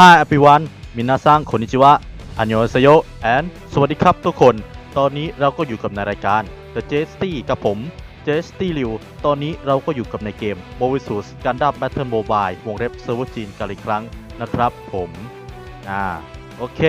Hi everyone มินาซังคนิจิวะอันโยองเซโย and สวัสดีครับทุกคน ตอนนี้เราก็อยู่กับในรายการ The j s t y กับผม j s t y ลิวตอนนี้เราก็อยู่กับในเกม m o b i s u s Gundam Battle Mobile วงเล็บเซิร์ฟเวอร์จีนกันอีกครั้งนะครับผม อ่า โอเค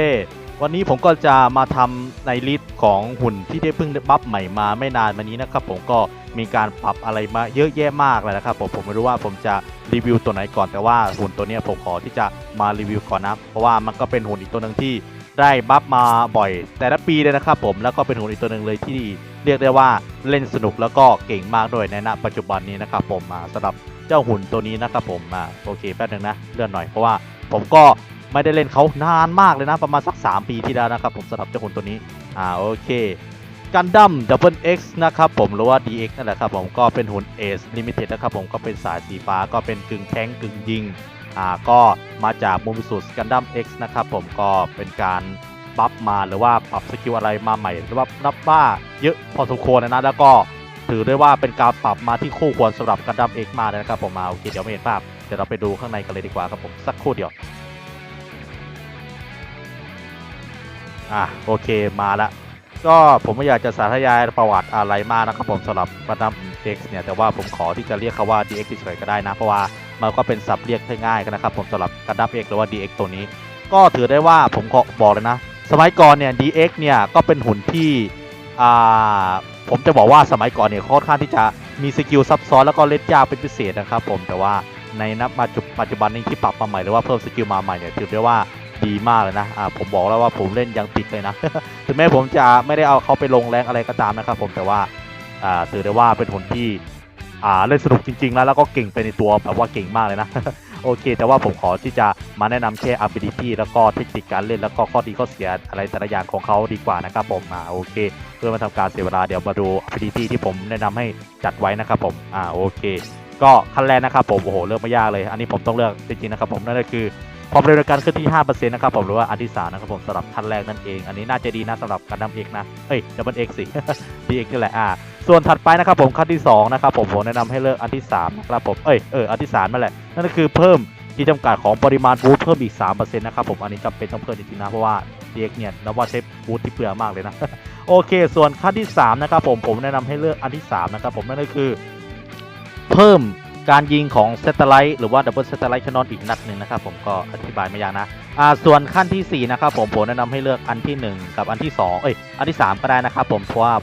วันนี้ผมก็จะมาทำในลิสต์ของหุ่นที่ได้เพิ่งบัฟใหม่มาไม่นานมานี้นะครับผมก็มีการปรับอะไรมาเยอะแยะมากเลยนะครับผมผมไม่รู้ว่าผมจะรีวิวตัวไหนก่อนแต่ว่าหุ่นตัวนี้ผมขอที่จะมารีวิวก่อนนะเพราะว่ามันก็เป็นหุ่นอีกตัวหนึ่งที่ได้บัฟมาบ่อย แต่ละปีเลยนะครับผมแล้วก็เป็นหุ่นอีกตัวหนึ่งเลยที่เรียกได้ว่าเล่นสนุกแล้วก็เก่งมากด้วยในณปัจจุบันนี้นะครับผมมาสำหรับเจ้าหุ่นตัวนี้นะครับผมมาโอเคแป๊บนึงนะเลื่อนหน่อยเพราะว่าผมก็ ไม่ได้เล่นเขานานมากเลยนะประมาณสัก 3 ปีที่แล้วนะครับผมสำหรับเจ้าหุ่นตัวนี้อ่าโอเคกันดั้มดับเบิลเอ็กซ์นะครับผมหรือว่า DX นั่นแหละครับผมก็เป็นหุ่น Ace Limited นะครับผมก็เป็นสายสีฟ้าก็เป็นกึ่งแท้งกึ่งยิงอ่าก็มาจากมูมิสุสกันดั้ม X นะครับผมก็เป็นการบัฟมาหรือว่าปรับสกิลอะไรมาใหม่หรือว่านับว่าเยอะพอสมควรเลยนะแล้วก็ถือได้ว่าเป็นการปรับมาที่คู่ควรสำหรับกันดั้ม X มากเลยนะครับผมมาโอเคเดี๋ยวไม่เห็นภาพเดี๋ยวเราไปดูข้างในกันเลยดีกว่าครับผมสักครู่เดียว อะโอเคมาละก็ผมไม่อยากจะสาธยายประวัติอะไรมากนะครับผมสำหรับบัตดัม X เนี่ยแต่ว่าผมขอที่จะเรียกเขาว่า DX เฉยๆก็ได้นะ เพราะว่ามันก็เป็นศัพท์เรียกง่ายๆกันนะครับผมสำหรับกันดัม X หรือว่า DX ตัวนี้ ก็ถือได้ว่าผมขอบอกเลยนะ สมัยก่อนเนี่ย DX เนี่ยก็เป็นหุ่นที่อ่าผมจะบอกว่าสมัยก่อนเนี่ยค่อนข้างที่จะมีสกิลซับซ้อนแล้วก็เล่นยากเป็นพิเศษนะครับผมแต่ว่าในนับปัจจุปัจจุบันนี้ที่ปรับมาใหม่หรือว่าเพิ่มสกิลมาใหม่เนี่ยถือได้ว่า ดีมากเลยนะอ่าผมบอกแล้วว่าผมเล่นยังติดเลยนะถึงแม้ผมจะไม่ได้เอาเขาไปลงแรงอะไรก็ตามนะครับผมแต่ว่าอ่าถือได้ว่าเป็นหุ่นที่อ่าเล่นสนุกจริง ๆ แล้วแล้วก็เก่งไปในตัวแบบว่าเก่งมากเลยนะโอเค แต่ว่าผมขอที่จะมาแนะนำแค่ ability แล้วก็เทคนิคการเล่นแล้วก็ข้อดีข้อเสียอะไรแต่ละอย่างของเขาดีกว่านะครับผมอ่าโอเค เพื่อมาทำการเสียเวลาเดี๋ยวมาดู ability ที่ผมแนะนำให้จัดไว้นะครับผมอ่าโอเค ก็ขั้นแรกนะครับผมโอ้โหเลือกไม่ยากเลย อันนี้ผมต้องเลือกจริงๆนะครับผมนั่นก็คือ ความเร็วในการเคลื่อนที่ 5%นะครับผมหรือว่าอันที่3นะครับผมสำหรับขั้นแรกนั่นเอง อันนี้น่าจะดีนะสำหรับการดัมเอกนะเฮ้ยดับเบิลเอ็กสิ DX นี่แหละอ่าส่วนถัดไปนะครับผมขั้นที่2นะครับผมผมแนะนำให้เลือกอันที่3นะครับผมเอ้ยเอออันที่3นั่นแหละนั่นก็คือเพิ่มที่จำกัดของปริมาณบูทเพิ่มอีก3%นะครับผมอันนี้จำเป็นต้องเพิ่มจริงๆนะเพราะว่า DX เนี่ยนับว่าใช้บูทที่เปลืองมากเลยนะโอเค ส่วนขั้นที่3นะครับผมผมแนะนำให้เลือกอันที่3นะครับผมนั่นก็คือ เพิ่ม การยิงของเซตเตอร์ไลท์หรือว่าดับเบิลเซตไลท์แคนอนอีกนัดหนึ่งนะครับผมก็อธิบายไม่ยากนะอ่าส่วนขั้นที่ 4 นะครับผมผมแนะนำให้เลือกอันที่ 1 กับอันที่ 2 เอ้ยอันที่ 3 ก็ได้นะครับผมเพราะว่า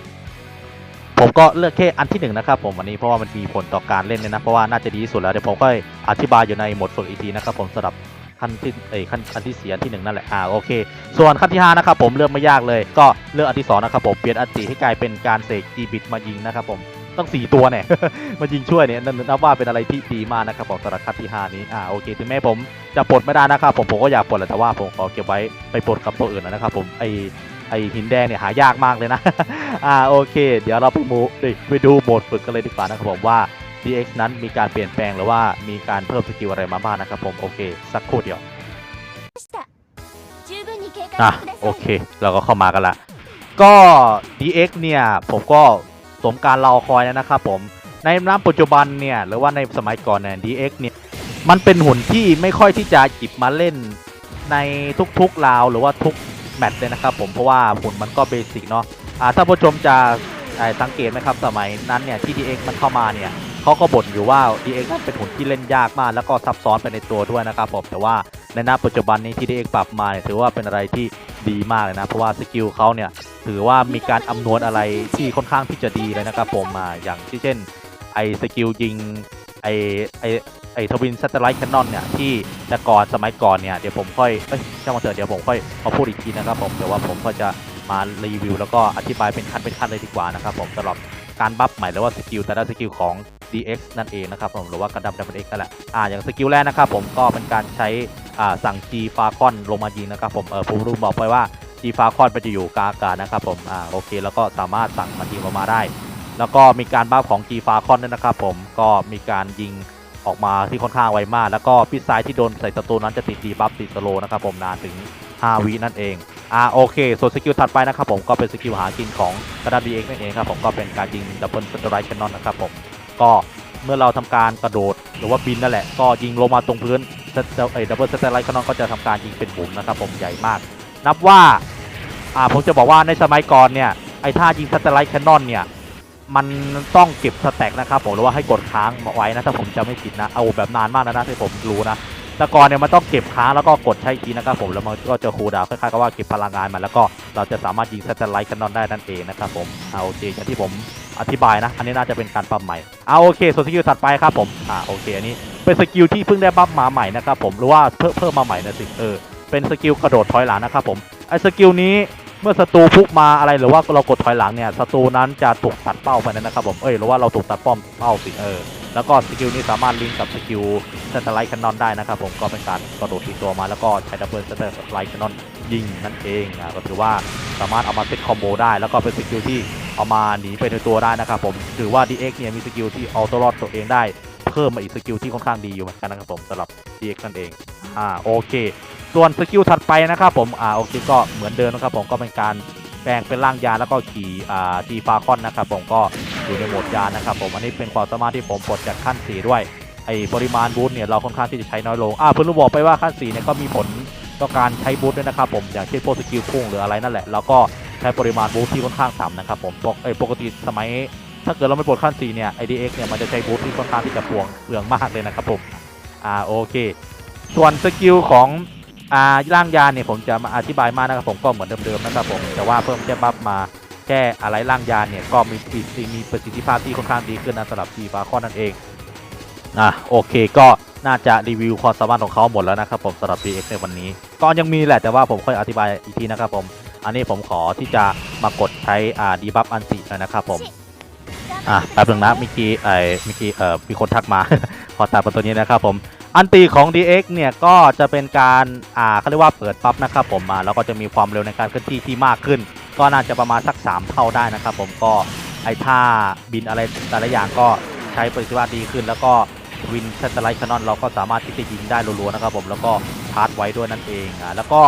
ผมก็เลือกแค่อันที่ 1 นะครับผมวันนี้เพราะว่ามันมีผลต่อการเล่นเลยนะเพราะว่าน่าจะดีที่สุดแล้วเดี๋ยวผมก็อธิบายอยู่ในหมดฝึกอีกทีนะครับผมสำหรับขั้นที่เอ้ยขั้นอันที่4อันที่1นั่นแหละอ่าโอเค ส่วนขั้นที่5นะครับผมเลือกไม่ยากเลย ก็เลือกอันที่2นะครับผมเปลี่ยนอันติให้กลายเป็นการเสกจีบิตมายิงนะครับผม ต้อง 4 ตัวเนี่ย มายิงช่วยเนี่ยนับว่าเป็นอะไรที่ดีมากนะครับของสารคัดที่ 5 นี้อ่าโอเคถึงแม้ผมจะปลดไม่ได้นะครับผมผมก็อยากปลดแหละแต่ว่าผมขอเก็บไว้ไปปลดกับตัวอื่นนะครับผมไอไอหินแดงเนี่ยหายากมากเลยนะ อ่าโอเค เดี๋ยวเราไปมูดไปดูโหมดฝึกกันเลยดีกว่านะครับผมว่า DX นั้นมีการเปลี่ยนแปลงหรือว่ามีการเพิ่มสกิลอะไรมาบ้างนะครับผมโอเค สักครู่เดียวอะโอเค เราก็เข้ามากันละก็ DX เนี่ยผมก็ สมการรอคอยแล้วนะครับผมในน้ำปัจจุบันเนี่ยหรือว่าในสมัยก่อนเนี่ย DX เนี่ยมันเป็นหุ่นที่ไม่ค่อยที่จะหยิบมาเล่นในทุกๆราวหรือว่าทุกแมตช์เลยนะครับผมเพราะว่าหุ่นมันก็เบสิกเนาะถ้าผู้ชมจะสังเกตไหมครับสมัยนั้นเนี่ยที่ DX มันเข้ามาเนี่ย เขาก็บ่นอยู่ว่า DX นั้นเป็นหุ่นที่เล่นยากมาก แล้วก็ซับซ้อนไปในตัวด้วยนะครับผมแต่ว่าในณปัจจุบันนี้ที่ DX ปรับมาเนี่ยถือว่าเป็นอะไรที่ดีมากเลยนะเพราะว่าสกิลเขาเนี่ยถือว่ามีการอำนวยอะไรที่ค่อนข้างที่จะดีเลยนะครับผมมาอย่างที่เช่นไอสกิลยิงไอไอไอทวินซัตเตอร์ไลท์แคนนอนเนี่ยที่แต่ก่อนสมัยก่อนเนี่ยเดี๋ยวผมค่อยเอ้ยช่างมาเถอะเดี๋ยวผมค่อยมาพูดอีกทีนะครับผมแต่ว่าผมก็จะมารีวิวแล้วก็อธิบายเป็นขั้นเป็นขั้นเลยดีกว่านะครับผมสำหรับการบัฟใหม่หรือว่าสกิลแต่ละสกิลของ DX นั่นเองนะครับผมหรือว่าการดับดับเอ็กนั่นแหละอ่าอย่างสกิลแรกนะครับผมก็เป็นการใช้อ่าสั่ง G ฟาคอนลงมายิงนะครับผมเออผมรู้บอกไปว่า G ฟาคอนมันจะอยู่กลางอากาศนะครับผมอ่าโอเค แล้วก็สามารถสั่งมันยิงลงมาได้ แล้วก็มีการบัฟของ G ฟาคอนด้วยนะครับผมก็มีการยิงออกมาที่ค่อนข้างไวมาก แล้วก็พิษไซด์ที่โดนใส่ศัตรูนั้นจะติดดีบัฟติดสโลนะครับผมนานถึง 5 วินั่นเอง อ่าโอเค ส่วนสกิลถัดไปนะครับผมก็เป็นสกิลหากินของกระดาบีเอ็กนั่นเองครับผมก็เป็นการยิงดับเบิลสไตร์แคนนอนนะครับผม ก็เมื่อเราทำการกระโดดหรือว่าบินนั่นแหละ ก็ยิงลงมาตรงพื้นไอ้ดับเบิลสเตลไลท์คานอนก็จะทำการยิงเป็นบุ๋มนะครับผมใหญ่มาก นับว่าอ่าผมจะบอกว่าในสมัยก่อนเนี่ยไอ้ท่ายิงสเตลไลท์แคนนอนเนี่ยมันต้องเก็บสแต็กนะครับผมหรือว่าให้กดค้างไว้นะถ้าผมจะไม่ผิดนะเอาแบบนานมากนะนะที่ผมรู้นะ แต่ก่อนเนี่ยมันต้องเก็บค้างแล้วก็กดใช้อีกทีนะครับผมแล้วมันก็จะคูดาวคล้ายๆกับว่าเก็บพลังงานมันแล้วก็เราจะสามารถยิงสเตลไลท์แคนนอนได้นั่นเองนะครับผมเอาโอเคอย่างที่ผมอธิบายนะ อันนี้น่าจะเป็นการปรับใหม่เอาโอเค ส่วนสกิลถัดไปครับผมอ่าโอเคอันนี้เป็นสกิลที่เพิ่งได้บัฟมาใหม่นะครับผมหรือว่าเพิ่มเพิ่มมาใหม่นะสิเออเป็นสกิลกระโดดถอยหลังนะครับผมไอ้สกิลนี้เมื่อศัตรูพุกมาอะไรหรือว่าเรากดถอยหลังเนี่ยศัตรูนั้นจะถูกตัดเป้าไปนะครับผมเอ้ยหรือว่าเราถูกตัดป้อมเป้าสิเออ แล้วก็สกิลนี้สามารถลิงก์กับสกิลสเตลไลท์แคนนอนได้นะครับผมก็เป็นการกระโดดตีตัวมาแล้วก็ใช้ดับเบิลสเตลไลท์แคนนอนยิงนั่นเองอ่าก็ถือว่าสามารถเอามาเซตคอมโบได้ แล้วก็เป็นสกิลที่เอามาหนีไปในตัวได้นะครับผมถือว่า DX เนี่ยมีสกิลที่เอาตัวรอดตัวเองได้เพิ่มมาอีกสกิลที่ค่อนข้างดีอยู่เหมือนกันนะครับผมสำหรับ DX นั่นเองอ่าโอเค ส่วนสกิลถัดไปนะครับผมอ่าโอเคก็เหมือนเดิมนะครับผมก็เป็นการแปลงเป็นร่างยาแล้วก็ขี่อ่าทีฟาคอนนะครับผมก็ อยู่ในโหมดยานนะครับผมอันนี้เป็นความสามารถที่ผมปลดจากขั้นสีด้วยไอปริมาณบูทเนี่ยเราค่อนข้างที่จะใช้น้อยลงอ่าเพื่อนรู้บอกไปว่าขั้นสีเนี่ยก็มีผลต่อการใช้บูทด้วยนะครับผมอย่างเช่นพวกสกิลพุ่งหรืออะไรนั่นแหละเราก็ใช้ปริมาณบูทที่ค่อนข้างต่ำนะครับผมปกปกติสมัยถ้าเกิดเราไม่ปลดขั้นสีเนี่ย IDX เนี่ยมันจะใช้บูทที่ค่อนข้างที่จะพวงเปลืองมากเลยนะครับผมอ่าโอเค ส่วนสกิลของอ่าร่างยานเนี่ยผมจะมาอธิบายมากนะครับผมก็เหมือนเดิมๆนะครับผมแต่ว่าเพิ่มแค่บัฟมา แค่อะไรร่างยานเนี่ยก็มีมีประสิทธิภาพที่ค่อนข้างดีขึ้นนะสำหรับทีฟาคอนนั่นเองอะโอเคก็น่าจะรีวิวความสามารถของเขาหมดแล้วนะครับผมสำหรับ DX ในวันนี้ก็ยังมีแหละแต่ว่าผมค่อยอธิบายอีกทีนะครับผม อันนี้ผมขอที่จะมากดใช้อ่าดีบัฟอันติหน่อยนะครับผมอะแป๊บนึงนะเมื่อกี้ไอ้เมื่อกี้เอ่อมีคนทักมา ขอตามไปตัวนี้นะครับผม อันตีของ DX เนี่ยก็จะเป็นการอ่าเขาเรียกว่าเปิดปั๊บนะครับผมอ่าแล้วก็จะมีความเร็วในการเคลื่อนที่ที่มากขึ้น ก็น่าจะประมาณสัก 3 เท่าได้นะครับผมก็ไอ้ท่าบินอะไรแต่ละอย่างก็ใช้ประสิทธิภาพดีขึ้น แล้วก็วินสไลท์คนอนเราก็สามารถที่จะยิงได้รัวๆนะครับผมแล้วก็ชาร์จไว้ด้วยนั่นเองอ่าแล้วก็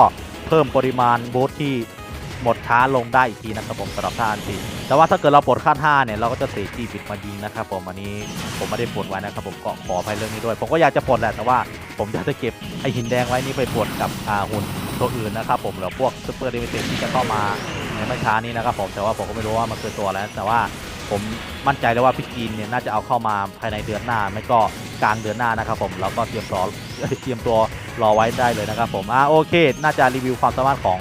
เพิ่มปริมาณบูทที่หมดช้าลงได้อีกทีนะครับผมสำหรับท่าอันตีแต่ว่าถ้าเกิดเราปลดขั้น5เนี่ยเราก็จะเสียที่บิดมายิงนะครับผมอันนี้ผมไม่ได้ปลดไว้นะครับผมก็ขออภัยเรื่องนี้ด้วย ผมก็อยากจะปลดแหละแต่ว่าผมอยากจะเก็บไอหินแดงไว้นี่ไปปลดกับอ่าหุ่นตัวอื่นนะครับผมหรือพวกซูเปอร์ดิมิเตที่จะเข้ามา ในไม่ช้านี้นะครับผมแต่ว่าผมก็ไม่รู้ว่ามันคือตัวอะไรแต่ว่าผมมั่นใจเลยว่าพี่จีนเนี่ยน่าจะเอาเข้ามาภายในเดือนหน้า ไม่ก็กลางเดือนหน้านะครับผมแล้วก็เตรียมรอเตรียมตัวรอไว้ได้เลยนะครับผมอ่าโอเค น่าจะรีวิวความสามารถของ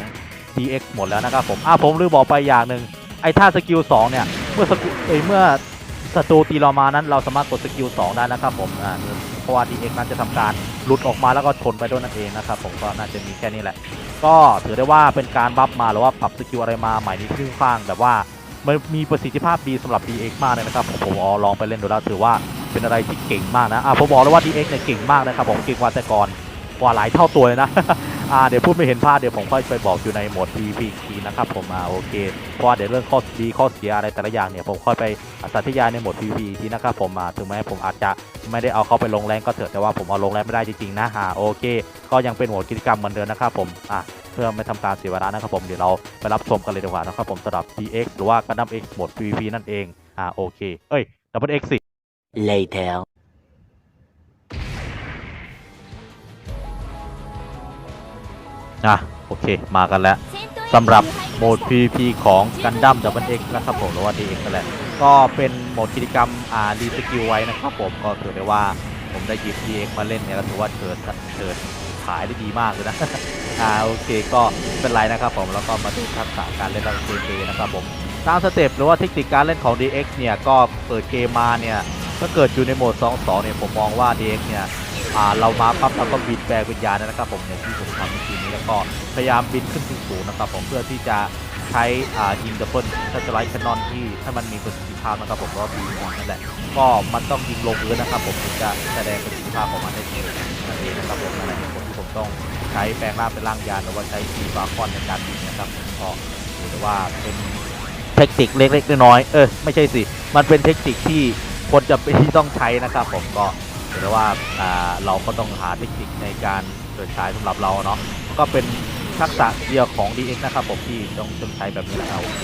DX หมดแล้วนะครับผมอ่าผมลืมบอกไปอย่างหนึ่งไอ้ท่าสกิล2เนี่ยเมื่อสกิลเอ้ยเมื่อ ศัตรูตีเรามานั้นเราสามารถกดสกิล2ได้นะครับผมอ่าเพราะว่า DX นั้นจะทำการหลุดออกมาแล้วก็ชนไปด้วยนั่นเองนะครับผมก็น่าจะมีแค่นี้แหละ ก็ถือได้ว่าเป็นการบัฟมาหรือว่าปรับสกิลอะไรมาใหม่นี้ค่อนข้างแบบว่ามันมีประสิทธิภาพดีสำหรับ DX มากเลยนะครับผมผมอลองไปเล่นดูแล้วถือว่าเป็นอะไรที่เก่งมากนะอะผมบอกเลยว่า DX เนี่ยเก่งมากนะครับผมเก่งกว่าแต่ก่อนกว่าหลายเท่าตัวเลยนะ อ่าเดี๋ยวพูดไม่เห็นภาพเดี๋ยวผมค่อยไปบอกอยู่ในโหมด PVP อีกทีนะครับผมอ่าโอเคเพราะว่าเดี๋ยวเรื่องข้อดีข้อเสียอะไรแต่ละอย่างเนี่ยผมค่อยไปสาธยายในโหมด PVP อีกทีนะครับผมอ่าถึงแม้ผมอาจจะไม่ได้เอาเข้าไปลงแรงก็เถอะแต่ว่าผมเอาลงแรงไม่ได้จริงๆนะอ่าโอเค ก็ยังเป็นโหมดกิจกรรมเหมือนเดิมนะครับผมอะเพื่อไม่ทำการเสียเวลานะครับผมเดี๋ยวเราไปรับชมกันเลยดีกว่านะครับผมสำหรับ DX หรือว่า Gundam X โหมด PVP นั่นเองอ่าโอเคเอ้ย Double X สิ Later. อะโอเคมากันแล้วสำหรับโหมด PVP ของ Gundam Double X นะครับผมหรือว่า DX นั่นแหละก็เป็นโหมดกิจกรรมอ่ารีสกิลไว้นะครับผมก็ถือได้ว่าผมได้หยิบ DX มาเล่นเนี่ยก็ถือว่าเกิดเกิดขายได้ดีมากเลยนะอ่าโอเคก็เป็นไรนะครับผมแล้วก็มาดูทักษะการเล่นระดับเกมนะครับผมตามสเต็ปหรือว่าเทคนิคการเล่นของ DX เนี่ยก็เปิดเกมมาเนี่ยถ้าเกิดอยู่ในโหมด 2-2 เนี่ยผมมองว่า DX เนี่ยอ่าเรามาปั๊บเราก็บินแปลวิญญาณนะครับผมอย่างที่ผมทำเมื่อกี้ ก็พยายามบินขึ้นสูงๆนะครับผมเพื่อที่จะใช้อ่ายิงดับเบิลสไลด์แคนนอนที่ถ้ามันมีประสิทธิภาพนะครับผมก็บีนนั่นแหละก็มันต้องยิงลงพื้นนะครับผมถึงจะแสดงประสิทธิภาพของมันได้จริงนั่นเองนะครับผมนั่นแหละเหตุผลที่ผมต้องใช้แปลงร่างเป็นร่างยานหรือว่าใช้ทีบาคอนในการยิงนะครับผมก็ถือว่าเป็นเทคนิคเล็กๆน้อยๆเออไม่ใช่สิ มันเป็นเทคนิคที่คนจะเป็นที่ต้องใช้นะครับผมก็ถือว่าเราก็ต้องหาเทคนิคในการเกิดใช้สำหรับเราเนาะ ก็เป็นทักษะเดียวของ DX นะครับผมที่ต้องต้องใช้แบบนี้แหละเอาโอเค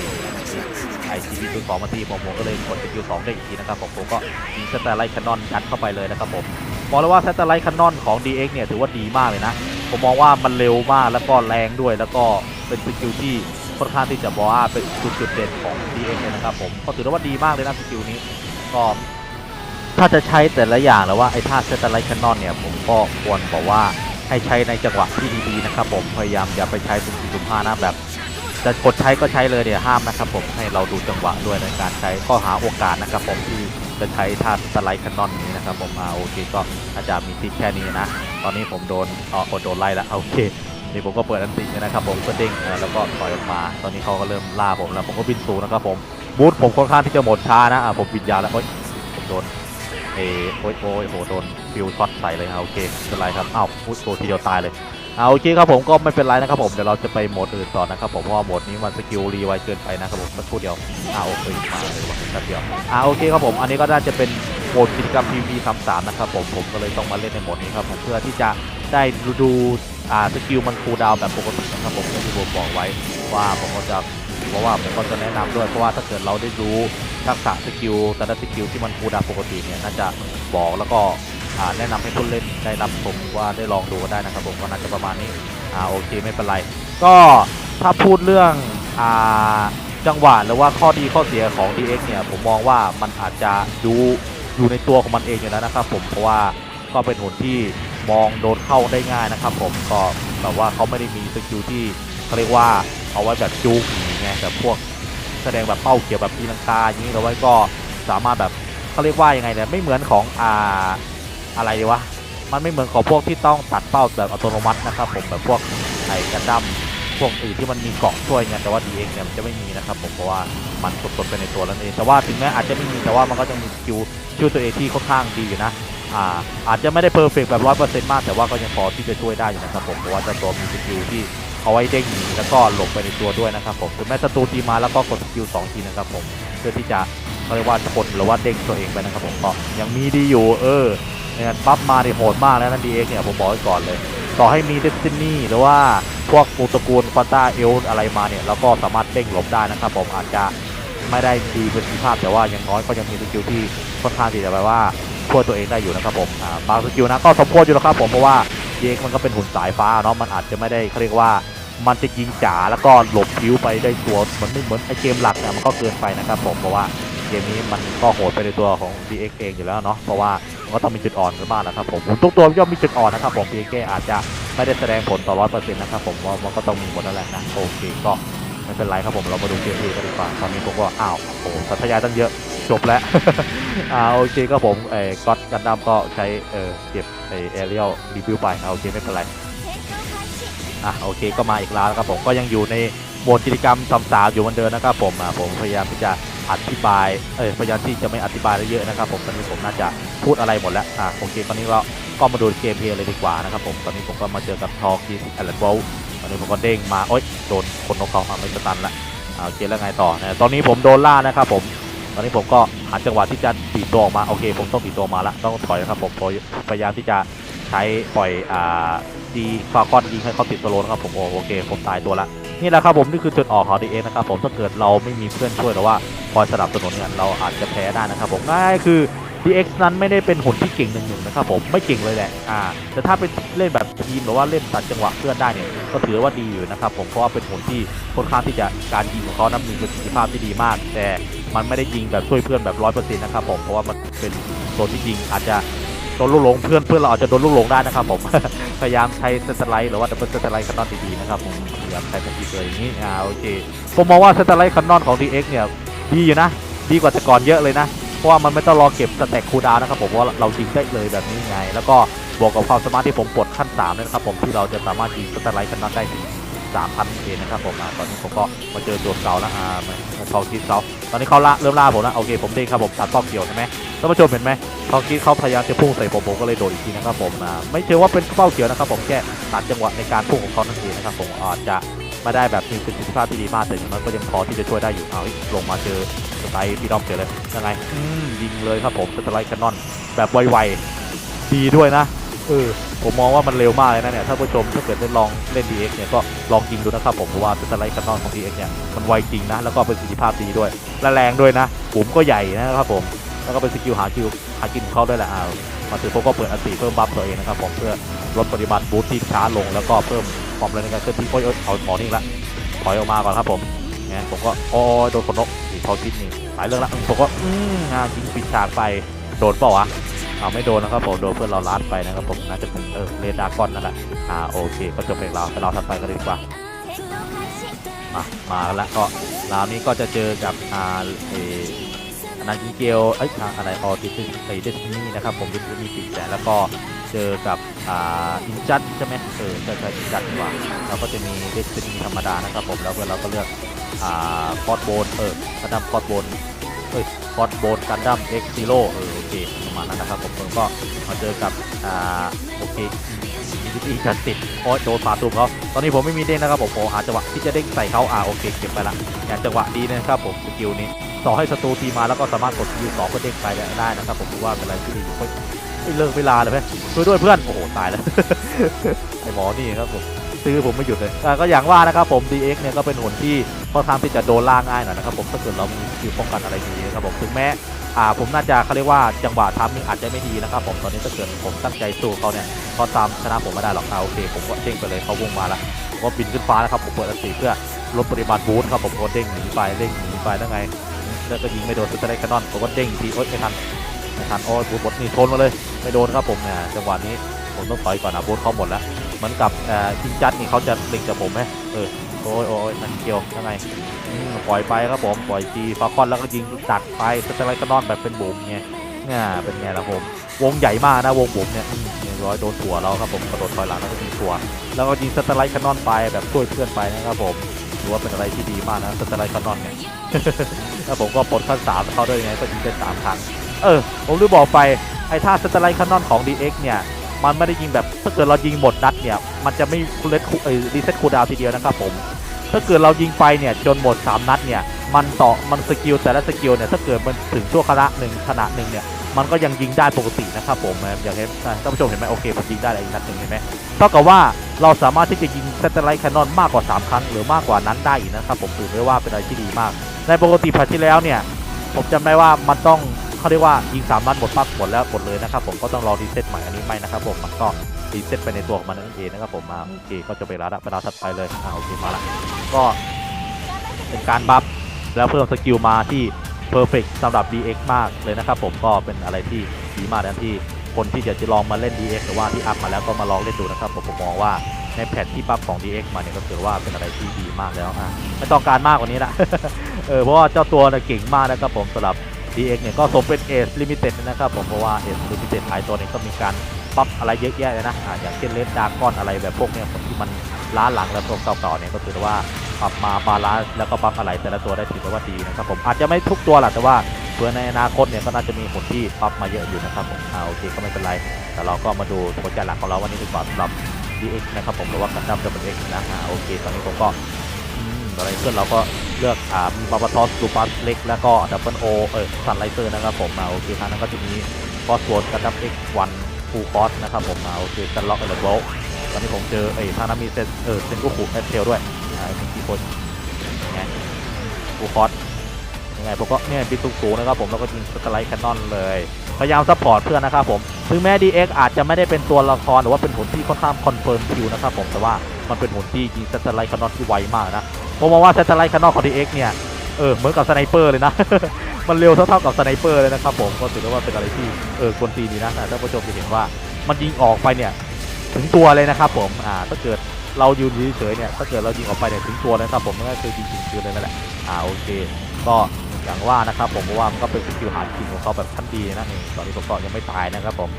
ไอซีบีตัวสองมาทีผมผมก็เลยกดสกิลสองได้อีกทีนะครับผมผมก็ยิงสแตไลท์แคนนอนยัดเข้าไปเลยนะครับผมบอกเลยว่าแซตไลท์คันนอนของ DX เนี่ยถือว่าดีมากเลยนะ ผมมองว่ามันเร็วมากแล้วก็แรงด้วย แล้วก็เป็นสกิลที่ค่อนข้างที่จะบอกว่าเป็นจุดจุดเด่นของ DX เลยนะครับผมก็ถือว่าดีมากเลยนะสกิลนี้ก็ถ้าจะใช้แต่ละอย่างแล้วว่าไอ้ท่าแซตไลท์คันนอนเนี่ยผมก็ควรบอกว่า ให้ใช้ในจังหวะที่ดีๆนะครับผมพยายามอย่าไปใช้สุ่มสี่สุ่มห้านะแบบจะกดใช้ก็ใช้เลยเนี่ยห้ามนะครับผมให้เราดูจังหวะด้วยในการใช้ก็หาโอกาสนะครับผมที่จะใช้ท่าสไลด์คันนอนนี้นะครับผมอ่าโอเคก็อาจจะมีทิศแค่นี้นะ ตอนนี้ผมโดนเออโดนไล่แล้วโอเคนี่ผมก็เปิดอันตินะครับผมก็เด้งอ่าแล้วก็ถอยออกมา ตอนนี้เขาก็เริ่มล่าผมแล้วผมก็บินสูงนะครับผมบูทผมค่อนข้างที่จะหมดช้านะอ่าผมบินยาวแล้วโอ๊ยผมโดน เอโอ๊ยโอ้ยโหโดนฟิวช็อตใส่เลยครับโอเคไม่เป็นไรครับอ้าวอุ๊ยโดนทีเดียวตายเลยเอาโอเคครับผมก็ไม่เป็นไรนะครับผมเดี๋ยวเราจะไปโหมดอื่นต่อนะครับผมเพราะว่าโหมดนี้มันสกิลรีไวเกินไปนะครับผมสักครู่เดียวอ่าโอเคมาเลยว่าแป๊บเดียวอ่าโอเคครับผมอันนี้ก็น่าจะเป็นโหมดกิจกรรม PVP 33นะครับผมผมก็เลยต้องมาเล่นในโหมดนี้ครับผมเพื่อที่จะได้ดูดูอ่าสกิลมันคูลดาวน์แบบปกตินะครับผมอย่างที่ผมบอกไว้ว่าผมก็จะ เพราะว่าผมก็จะแนะนำด้วยเพราะว่าถ้าเกิดเราได้รู้ทักษะสกิลแต่ละสกิลที่มันคูดาปกติเนี่ยน่าจะบอกแล้วก็แนะนำให้ผู้เล่นได้รับชมว่าได้ลองดูก็ได้นะครับผมก็น่าจะประมาณนี้อ่าโอเคไม่เป็นไร ก็ถ้าพูดเรื่องอ่าจังหวะหรือว่าข้อดีข้อเสียของ DX เนี่ยผมมองว่ามันอาจจะดูอยู่ในตัวของมันเองอยู่แล้วนะครับผมเพราะว่าก็เป็นหุ่นที่มองโดนเข้าได้ง่ายนะครับผมก็แบบว่าเขาไม่ได้มีสกิลที่เขาเรียกว่าเอาไว้แบบจูง ไงแบบพวกแสดงแบบเป้าเขียวแบบตีลังกาอย่างนี้เราไว้ก็สามารถแบบเขาเรียกว่ายังไงเนี่ยไม่เหมือนของอ่าอะไรดีวะมันไม่เหมือนของพวกที่ต้องตัดเป้าแบบอัตโนมัตินะครับผมแบบพวกไอ้กันดั้มพวกอื่นที่มันมีเกาะช่วยเนี่ยแต่ว่า DX เนี่ยมันจะไม่มีนะครับผมเพราะว่ามันสดๆไปในตัวแล้วเองแต่ว่าถึงแม้อาจจะไม่มีแต่ว่ามันก็จะมีสกิลช่วยตัวเองที่ค่อนข้างดีอยู่นะอ่าอาจจะไม่ได้เพอร์เฟกแบบร้อยเปอร์เซ็นต์มากแต่ว่าก็ยังพอที่จะช่วยได้อยู่นะครับผมเพราะว่าเจ้าตัวมีสกิลที่ เอาไว้เด้งหนีแล้วก็หลบไปในตัวด้วยนะครับผมถึงแม้ศัตรูตีมาแล้วก็กดสกิลสองทีนะครับผมเพื่อที่จะเขาเรียกว่าชนหรือว่าเด้งตัวเองไปนะครับผมก็ยังมีดีอยู่เออเนี่ยปั๊บมาดิโหดมากแล้วนะ DX เนี่ยผมบอกไว้ก่อนเลย ต่อให้มี Destiny หรือว่าพวกมูตระกูลฟาต้าเอลอะไรมาเนี่ยเราก็สามารถเด้งหลบได้นะครับผมอาจจะไม่ได้ดีประสิทธิภาพแต่ว่าอย่างน้อยก็ยังมีสกิลที่ค่อนข้างที่จะแปลว่าช่วยตัวเองได้อยู่นะครับผมบางสกิลนะก็สมควรอยู่แล้วครับผมเพราะว่า เยกมันก็เป็นหุ่นสายฟ้าเนาะมันอาจจะไม่ได้เขาเรียกว่ามันจะยิงจ๋าแล้วก็หลบผิวไปได้ตัวมันไม่เหมือนไอเกมหลักเนี่ยมันก็เกินไปนะครับผมเพราะว่าเกมนี้มันก็โหดไปในตัวของ DX เองอยู่แล้วเนาะเพราะว่ามันก็ต้องมีจุดอ่อนกันบ้างนะครับผมทุกตัวย่อมมีจุดอ่อนนะครับผมดีเอาจจะไม่ได้แสดงผลต่อร้อยเปอร์เซ็นต์นะครับผมว่ามันก็ต้องมีหมดนั่นแหละนะโอเคก็ ไม่เป็นไรครับผมเรามาดูเกมอื่นกันดีกว่าตอนนี้ผมก็อ้าวโอ้สัตยาตั้งเยอะจบแล้วอ่าโอเคก็ผมไอ้ก็อดกันดั้มก็ใช้เออเก็บไอ้เอเรียลรีวิวไปโอเคไม่เป็นไรอะโอเคก็มาอีกแล้วนะครับผมก็ยังอยู่ในโหมดกิจกรรมสามสาวอยู่เหมือนเดิมนะครับผมผมพยายามที่จะอธิบายเออพยายามที่จะไม่อธิบายได้เยอะนะครับผมตอนนี้ผมน่าจะพูดอะไรหมดแล้วอะโอเคตอนนี้เราก็มาดูเกมเพลย์เลยดีกว่านะครับผมตอนนี้ผมก็มาเจอกับทอร์กิสแอลเลนโว นี้ผมก็เด้งมาโอ๊ยโดนคนนกเขาทำไม่สตันละเอะโอเคแล้วไงต่อนะตอนนี้ผมโดนล่านะครับผมตอนนี้ผมก็หาจังหวะที่จะตีตัวออกมาโอเค ผมต้องตีตัวมาละต้องถอยนะครับผมพยายามที่จะใช้ปล่อยอ่าดีฟาคอนยิงให้เขาติดสโลนะครับผมโอโอเค ผมตายตัวละนี่แหละครับผมนี่คือจุดออกของดีเอนะครับผมถ้าเกิดเราไม่มีเพื่อนช่วยหรือว่าคอยสนับสนุนกันเราอาจจะแพ้ได้นะครับผมง่ายคือ DX นั้นไม่ได้เป็นหุ่นที่เก่งหนึ่งหนึ่งนะครับผมไม่เก่งเลยแหละอ่าแต่ถ้าเป็นเล่นแบบทีมหรือว่าเล่นตัดจังหวะเพื่อนได้เนี่ยก็ถือว่าดีอยู่นะครับผมเพราะว่าเป็นหุ่นที่ค่อนข้างที่จะการยิงของเขานั้นมีประสิทธิภาพที่ดีมาก แต่มันไม่ได้ยิงแบบช่วยเพื่อนแบบร้อยเปอร์เซ็นต์นะครับผมเพราะว่ามันเป็นตัวที่ยิงอาจจะโดนลูกหลงเพื่อนเพื่อนเราอาจจะโดนลูกหลงได้นะครับผมพยายามใช้สเตไลท์หรือว่าดับเบิลสเตไลท์คันนอนดีๆนะครับผมพยายามใช้สกิลเลยอย่างนี้อ่าโอเคผมมองว่าสเตไลท์คันนอนของ DX เนี่ยดีอยู่นะดีกว่าแต่ก่อนเยอะเลยนะ เพราะว่ามันไม่ต้องรอเก็บสแต็กคูดาวนะครับผมว่าเรายิงได้เลยแบบนี้ไง แล้วก็บวกกับความสามารถที่ผมปลดขั้น3ด้วยนะครับผมที่เราจะสามารถยิงสเตไลท์คันนอนได้ถึง3,000เองนะครับผมตอนนี้ผมก็มาเจอโจทย์เก่าแล้วอ่ามาทอคิดเขาตอนนี้เขาละเริ่มล่าผมแล้วโอเคผมเด้งครับผมตัดป้อเกี่ยวใช่ไหมท่านผู้ชมเห็นไหมพอคิดเขาพยายามจะพุ่งใส่ผมผมก็เลยโดดอีกทีนะครับผมไม่เชื่อว่าเป็นเป้าเขียวนะครับผมแค่ตัดจังหวะในการพุ่งของเขานั่นเองนะครับผมอาจจะ ไม่ได้แบบมีประสิทธิภาพที่ดีมากแต่อย่างน้อยก็ยังพอที่จะช่วยได้อยู่เอาลงมาเจอสไตล์พี่ดอมเจอเลยยังไงอืมยิงเลยครับผมสไตล์แคนนอนแบบไวๆดีด้วยนะเออผมมองว่ามันเร็วมากเลยนะเนี่ยถ้าผู้ชมถ้าเกิดได้ลองเล่น DX เนี่ยก็ลองยิงดูนะครับผมเพราะว่าสไตล์แคนนอนของ DX เนี่ยมันไวจริงนะแล้วก็ประสิทธิภาพดีด้วยและแรงด้วยนะปุ่มก็ใหญ่นะครับผมแล้วก็เป็นสกิลหาคิวหากินของเขาด้วยแหละอ่ามาถึงผมก็เปิดอันติเพิ่มบัฟตัวเองนะครับผมเพื่อลดปริมาณบูทที่ช้าลงแล้วก็เพิ่ม คอมเลยในการเคลื่อนที่โอ้ยเอาหมอนี่ละถอยออกมาก่อนครับผมเนี่ผมก็โอ้ยโดนคนนกนี่ขาคิดนี่หลายเรื่องละผมก็อืมงานยิงปิดฉากไปโดนเปล่าวะเอาไม่โดนนะครับผมโดนเพื่อนเราลัดไปนะครับผมน่าจะเป็นเออเรดาร์ก้อนนั่นแหละอ่าโอเค ก็จบเพลงเราไปเราถัดไปกันดีกว่ามามาแล้วก็ราวนี้ก็จะเจอกับอ่าเออนาจิเกลเอ้ยอะไรออติสไอเดสนี่นะครับผมดิสนี่ปีแต่แล้วก็ เจอกับอ่าอินจัตใช่ไหมเออใช่ใช่อินจัตดีกว่าแล้วก็จะมีเดสตินีธรรมดานะครับผมแล้วเพื่อนเราก็เลือกอ่าคอร์ดโบนเออกันดั้มคอร์ดโบนเอ้ยคอร์ดโบนกันดั้มเอ็กซิโลเออโอเคประมาณนั้นนะครับผมผมก็มาเจอกับอ่าโอเควิธีการติดโอ้ยโดนปาตูมเขาตอนนี้ผมไม่มีเด้งนะครับผมผมหาจังหวะที่จะเด้งใส่เขาอ่าโอเคเก็บไปละอย่างจังหวะดีนะครับผมสกิลนี้ต่อให้ศัตรูตีมาแล้วก็สามารถกดสกิลสองเพื่อเด้งไปได้นะครับผมว่าเป็นอะไรที่ดี อยู่เฮ้ยเฮ้ยเลิกเวลาเลยไหมช่วยด้วยเพื่อนโอ้โหตายแล้วไอหมอนี่ครับผมซื้อผมไม่หยุดเลยก็อย่างว่านะครับผม DX เนี่ยก็เป็นหุ่นที่ค่อนข้างที่จะโดนล่าง่ายหน่อยนะครับผมถ้าเกิดเรามีสกิลป้องกันอะไรดีนะครับผมถึงแม้อ่าผมน่าจะเขาเรียกว่าจังหวะทำนี่อาจจะไม่ดีนะครับผมตอนนี้ถ้าเกิดผมตั้งใจสู้เขาเนี่ยเขาตามชนะผมไม่ได้หรอกเอาโอเค ผมก็เด้งไปเลยเขาวงมาแล้วผมก็บินขึ้นฟ้าแล้วครับผมเปิดอันตีเพื่อลดปริมาณบูทครับผมก็เด้งหนีไปเด้งหนีไปแล้วไงแล้วก็ยิงไม่โดนสเตรย์แคนนอนผมก็เด้งทีโอ๊ยไม่ทัน ทันโอ้ยบูทหมดนี่ชนมาเลย ไม่โดนครับผมเนี่ยจังหวะนี้ผมต้องถอยก่อนนะบูทเขาหมดแล้วเหมือนกับเอ่อจิงจัดนี่เขาจะล็งจากผมไหมเออโอ้ยโอ้ยนั่นเกี่ยวยังไงอืมปล่อยไปครับผมปล่อยทีฟาคอนแล้วก็ยิงตัดไปสเตอร์ไลท์แคนนอนแบบเป็นบุ๋มไงเนี่ยเป็นไงล่ะผมวงใหญ่มากนะวงบุ๋มเนี่ยร้อยโดนถั่วเราครับผมกระโดดถอยหลังแล้วก็ยิงถั่วแล้วก็ยิงสเตอร์ไลท์คนนอนไปแบบช่วยเพื่อนไปนะครับผมถือว่าเป็นอะไรที่ดีมากนะสเตอร์ไลท์คนนอนเนี่ยแล้วผมก็ปลดขั้นสามเขาด้วยไงก็ยิงได้สามครั้ง เออ ผมลืมบอกไป ไอ้ท่าสเตอร์ไลท์แคนนอนของ DX เนี่ย มันไม่ได้ยิงแบบถ้าเกิดเรายิงหมดนัดเนี่ย มันจะไม่คูเลสเออรีเซ็ตคูลดาวทีเดียวนะครับผม ถ้าเกิดเรายิงไปเนี่ยจนหมด 3 นัดเนี่ย มันต่อ มันสกิลแต่ละสกิลเนี่ย ถ้าเกิดมันถึงช่วงขณะหนึ่งขณะหนึ่งเนี่ย มันก็ยังยิงได้ปกตินะครับผม อย่างเห็นท่านผู้ชมเห็นไหมโอเคผมยิงได้อีกนัดหนึ่งเห็นไหมเท่ากับว่าเราสามารถที่จะยิงสเตอร์ไลท์แคนนอนมากกว่า 3 ครั้งหรือมากกว่านั้นได้อีกนะครับผมถือได้ว่าเป็นอะไรที่ดีมาก ในปกติแพทที่แล้วเนี่ย ผมจำได้ว่ามันต้อง เขาเรียกว่ายิงสามนัดหมดปั๊บหมดแล้วหมดเลยนะครับผมก็ต้องรอรีเซ็ตใหม่อันนี้ไม่นะครับผมมันก็รีเซ็ตไปในตัวของมันนั่นเองนะครับผมมาโอเคก็จะไปแล้วนะไปแล้วถัดไปเลยอ่าโอเคมาละก็เป็นการบัฟแล้วเพิ่มสกิลมาที่เพอร์เฟกสำหรับ DX มากเลยนะครับผมก็เป็นอะไรที่ดีมากนะที่คนที่จะจะลองมาเล่น DX หรือว่าที่อัพมาแล้วก็มาลองเล่นดูนะครับผมผมมองว่าในแพทที่บัฟของ DX มาเนี่ยก็ถือว่าเป็นอะไรที่ดีมากแล้วอะไม่ต้องการมากกว่านี้ละเออเพราะว่าเจ้าตัวเนี่ยเก่งมากนะครับผมสำหรับ DX เนี่ยก็สมเป็นเอสลิมิเต็ดนะครับผมเพราะว่าเอสลิมิเต็ดหลายตัวเนี่ยก็มีการปรับอะไรเยอะแยะเลยนะออย่างเช่นเลดดาร์กอนอะไรแบบพวกเนี้ยที่มันล้าหลังแล้วพวกเก่าๆเนี่ยก็ถือว่าปรับมาบาลานซ์แล้วก็ปรับอะไรแต่ละตัวได้ถือว่าดีนะครับผมอาจจะไม่ทุกตัวแหละแต่ว่าเพื่อในอนาคตเนี่ยก็น่าจะมีผลที่ปรับมาเยอะอยู่นะครับผมเอาโอเคก็ไม่เป็นไรแต่เราก็มาดูผลการหลักของเราวันนี้ดีกว่าสำหรับ DX นะครับผมหรือว่ากันดั้มดับเบิลเอ็กนะอ่าโอเคตอนนี้ผมก็อะไรเพื่อนเราก็ เลือกอ่ามีบาบาทอสลูปัสเล็กแล้วก็ดับเบิลโอเออซันไลเซอร์นะครับผมมาโอเคทางนั้นก็จะมีคอสโวดกับดับเอ็กวันฟูคอสนะครับผมมาโอเคกันล็อกเอเลโบตอนนี้ผมเจอไอ้ทางนั้นมีเซนเออเซนกูคูแอสเทลด้วยอ่ามีกี่คนไงฟูคอสยังไงผมก็เนี่ยบินสูงๆนะครับผมแล้วก็ยิงสไลด์แคนนอนเลย พยายามซัพพอร์ตเพื่อนนะครับผมถึงแม้ DX อาจจะไม่ได้เป็นตัวละครหรือว่าเป็นหุ่นที่ค่อนข้างคอนเฟิร์มคิวนะครับผมแต่ว่ามันเป็นหุ่นที่ยิงสไลด์แคนนอนที่ไวมากนะ ผมมองว่าเซตไลท์คานอลของ DX เนี่ย เออ เหมือนกับสไนเปอร์เลยนะ มันเร็วเท่าๆกับสไนเปอร์เลยนะครับผม ก็ถือว่าเป็นอะไรที่ เออกวนตีนดีนะแต่ท่านผู้ชมจะเห็นว่ามันยิงออกไปเนี่ย ถึงตัวเลยนะครับผม อ่า ถ้าเกิดเรายืนเฉยๆเนี่ย ถ้าเกิดเรายิงออกไปเนี่ยถึงตัวเลยนะครับผมมันก็คือยิงถึงคิวเลยนั่นแหละ อ่า โอเค ก็อย่างว่านะครับผมเพราะว่ามันก็เป็นสกิลหาคิงของเขาแบบชั้นดีนะตอนนี้ผมก็ยังไม่ตายนะครับผม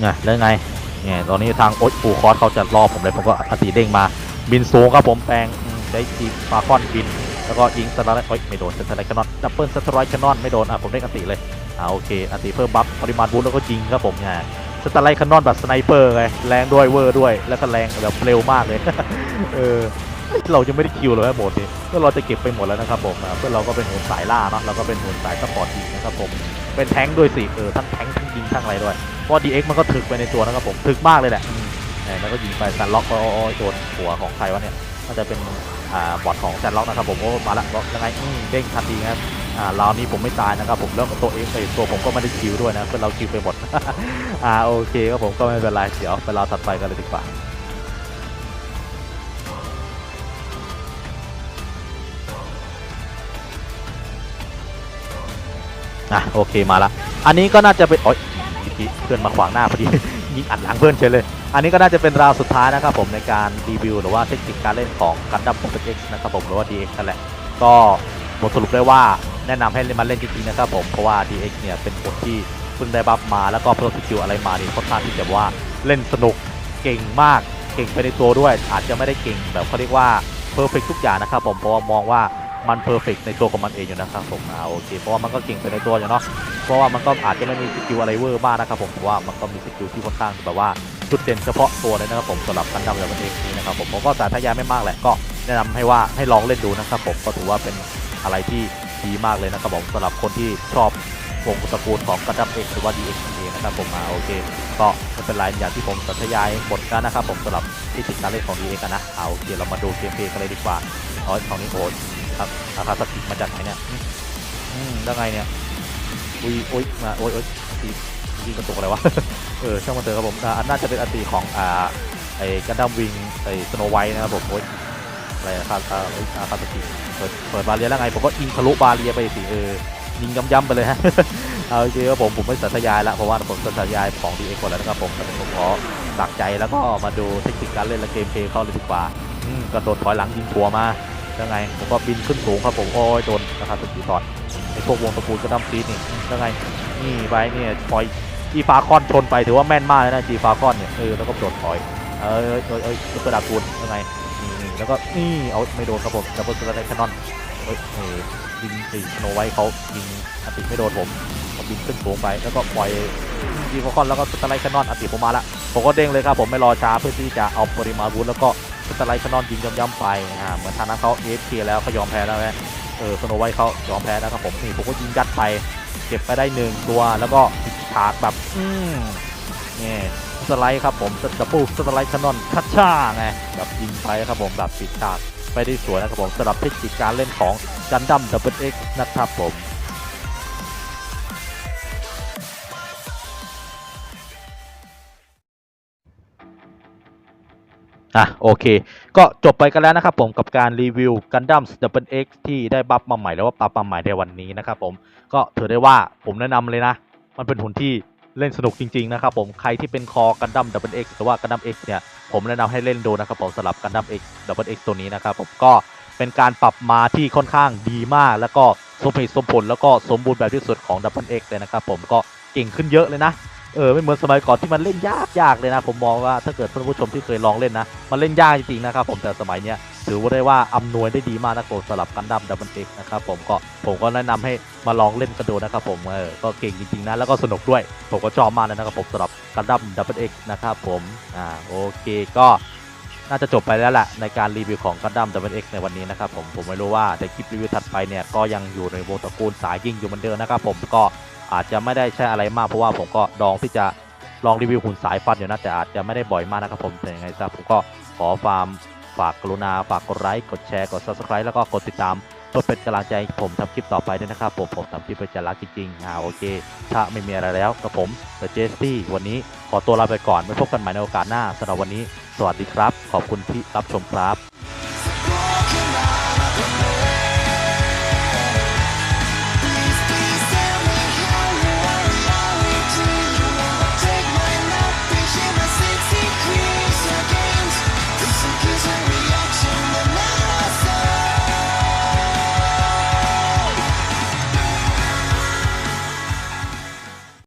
เนี่ยแล้วไงเนี่ยตอนนี้ทางโอ๊ตปูคอสเขาจะรอผมเลยผมก็อติเด้งมาบินสูงครับผมแปลง อืมใช้ทีฟาคอนบิน แล้วก็ยิงสไลด์เอ้ยไม่โดนสไลด์แคนนอนดับเบิลสไลด์แคนนอนไม่โดนอะผมได้อันติเลยอ่าโอเคอันติเพิ่มบัฟปริมาณบูทแล้วก็ยิงครับผมเนี่ยสไลด์แคนนอนแบบสไนเปอร์ไงแรงด้วยเวอร์ด้วยแล้วก็แรงแบบเร็วมากเลยเออเรายังไม่ได้คิวเลยนะโหมดนี้ก็เราจะเก็บไปหมดแล้วนะครับผมเพื่อเราก็เป็นหุ่นสายล่าเนาะเราก็เป็นหุ่นสายสปอร์ตยิงนะครับผมเป็นแท้งด้วยสิเออทั้งแท้งทั้งยิงทั้งอะไรด้วยเพราะดีเอ็กมันก็ถึกไปในตัวนะครับผมถึกมากเลยแหละแล้วก็ยิงไปสันล็อกโอ้ยโดนหัวของใครวะเนี่ย น่าจะเป็นอ่าบอทของแซนล็อกนะครับผมโอ้มาละล็อกยังไงอืมเด้งทันทีนะครับอ่าราวนี้ผมไม่ตายนะครับผมแล้วตัวเองไอตัวผมก็ไม่ได้คิวด้วยนะเพื่อนเราคิวไปหมด อ่าโอเคครับผมก็ไม่เป็นไรเดี๋ยวไปราวถัดไปกันเลยดีกว่าอะโอเคมาละอันนี้ก็น่าจะเป็นโอ๊ยเพื่อนมาขวางหน้าพอดี ยิงอัดหลังเพื่อนเฉยเลย อันนี้ก็น่าจะเป็นราวสุดท้ายนะครับผมในการรีวิวหรือว่าเทคนิคการเล่นของกันดั้ม X นะครับผมหรือว่า DX นั่นแหละก็บทสรุปได้ว่าแนะนำให้เล่นมาเล่นจริงๆนะครับผมเพราะว่า DX เนี่ยเป็นคนที่เพิ่งได้บัฟมาแล้วก็เพิ่มสกิลอะไรมานี่ค่อนข้างที่จะว่าเล่นสนุกเก่งมากเก่งไปในตัวด้วย อาจจะไม่ได้เก่งแบบเขาเรียกว่าเพอร์เฟกทุกอย่างนะครับผมเพราะว่ามองว่า มันเพอร์เฟกในตัวของมันเองอยู่นะครับผมอ่าโอเคเพราะว่ามันก็เก่งไปในตัวอยู่เนาะเพราะว่ามันก็อาจจะไม่มีสกิลอะไรเวอร์มากนะครับผมแต่ว่ามันก็มีสกิลที่ค่อนข้างแบบว่าจุดเด่นเฉพาะตัวเลยนะครับผมสำหรับกันดั้มแล้วมันเองนี้นะครับผมผมก็สาธยายไม่มากแหละก็แนะนำให้ว่าให้ลองเล่นดูนะครับผมก็ถือว่าเป็นอะไรที่ดีมากเลยนะครับผมสำหรับคนที่ชอบวงตระกูลของกันดั้มเอกหรือว่า DXA นะครับผมมาโอเค ก็ไม่เป็นไรอย่างที่ผมสัญญายหมดแล้วนะครับผมสำหรับที่ติดการเล่นของ DX กันนะเอาโอเคเรามาดูเกมเพลย์กันเลยดีกว่าอ๋อของนี้โอ้ ครับอาคาสกิมาจากไหนเนี่ยอืมได้ไงเนี่ยอุ้ยอุ้ยมาโอ้ยโอ้ยทีทีกระตุกอะไรวะเออช่างมันเถอะครับผมอ่าอันน่าจะเป็นอติของอ่าไอ้กันดั้มวิงไอ้สโนไวท์นะครับผมโอ้ยอะไรอะคาคาเอ้ยอาคาสกิเปิดเปิดบาเรียแล้วไงผมก็ยิงทะลุบาเรียไปสิเออยิงย้ำๆไปเลยฮะเอาโอเคครับผมผมไม่สัญญายล้วเพราะว่าผมสัญญายของดีเอ็กหมดแล้วนะครับผมแต่ผมขอตักใจแล้วก็มาดูเทคนิคการเล่นและเกมเพลย์เข้าเลยดีกว่าอืมกระโดดถอยหลังยิงตัวมา ยังไงผมก็บินขึ้นสูงครับผมโอ้ยโดนนะครับสกีตอนไอพวกวงตระกูลก็ดั้มซีนี่ยังไงนี่ไปเนี่ยปล่อยจีฟาคอนชนไปถือว่าแม่นมากเลยนะจีฟาคอนเนี่ยเออแล้วก็โดดถอยเอ้ยเอ้ยเอ้ยเอ้ยซุปเปอร์ดากูลยังไงนี่แล้วก็นี่เอาไม่โดนครับผมดับเบิลสไลด์แคนนอนเฮ้ยเฮ้ยยิงตีโนไวท์เขายิงอัติไม่โดนผมผมบินขึ้นสูงไปแล้วก็ปล่อยยิงฟอลคอนแล้วก็สไลด์แคนนอนอัติผมมาละผมก็เด้งเลยครับผมไม่รอช้าเพื่อที่จะเอาปริมาณวุธแล้วก็ สไลด์คนนอนยิงย่ำๆไปอ่าเหมือนทางนั้นเขาเอฟเคแล้วเขายอมแพ้แล้วแหละเออสโนไวท์เขายอมแพ้แล้วครับผมนี่ผมก็ยิงยัดไปเก็บไปได้หนึ่งตัวแล้วก็ฉากแบบอืมนี่สไลด์ครับผมดับเบิลสไลด์คนนอนคัชช่าไงแบบยิงไปครับผมแบบปิดฉากไปได้สวยนะครับผมสำหรับเทคนิคการเล่นของกันดัมดับเบิลเอ็กนะครับผม อะโอเค ก็จบไปกันแล้วนะครับผมกับการรีวิวกันดั้มดับเบิลเอ็กที่ได้บัฟมาใหม่แล้วว่าปรับมาใหม่ในวันนี้นะครับผมก็ถือได้ว่าผมแนะนำเลยนะ มันเป็นหุ่นที่เล่นสนุกจริงๆนะครับผมใครที่เป็นคอกันดั้มดับเบิลเอ็กหรือว่ากันดั้มเอ็กเนี่ยผมแนะนำให้เล่นดูนะครับผมสำหรับกันดั้มเอ็กดับเบิลเอ็กตัวนี้นะครับผมก็เป็นการปรับมาที่ค่อนข้างดีมาก แล้วก็สมเหตุสมผลแล้วก็สมบูรณ์แบบที่สุดของดับเบิลเอ็กเลยนะครับผมก็เก่งขึ้นเยอะเลยนะ เออไม่เหมือนสมัยก่อนที่มันเล่นยากยากเลยนะ ผมมองว่าถ้าเกิดท่านผู้ชมที่เคยลองเล่นนะมันเล่นยากจริงๆนะครับผมแต่สมัยเนี้ยถือว่าได้ว่าอำนวยได้ดีมากนะครับผมสำหรับกันดั้มดับเบิลเอ็กนะครับผมก็ผมก็แนะนำให้มาลองเล่นกันดูนะครับผมเออก็เก่งจริงๆนะแล้วก็สนุกด้วย ผมก็ชอบมากเลยนะครับผมสำหรับกันดั้มดับเบิลเอ็กนะครับผมอ่าโอเคก็น่าจะจบไปแล้วแหละในการรีวิวของกันดั้มดับเบิลเอ็กในวันนี้นะครับผมผมไม่รู้ว่าในคลิปรีวิวถัดไปเนี่ยก็ยังอยู่ในวงตระกูลสายยิงอยู่เหมือนเดิมนะครับผมก็ อาจจะไม่ได้ใช่อะไรมากเพราะว่าผมก็ลองที่จะลองรีวิวหุ่นสายฟันอยู่นะแต่อาจจะไม่ได้บ่อยมากนะครับผมแต่ยังไงซะผมก็ขอฟาร์มฝากกรุณาฝากกดไลค์กดแชร์กด subscribe แล้วก็กดติดตามเพื่อเป็นกำลังใจให้ผมทำคลิปต่อไปด้วยนะครับผมผมทำคลิปไปจะรักจริงๆอ่าโอเค ถ้าไม่มีอะไรแล้วกับผมเดอะเจสตี้วันนี้ขอตัวลาไปก่อนไว้พบกันใหม่ในโอกาสหน้าสำหรับวันนี้ สวัสดีครับ ขอบคุณที่รับชมครับ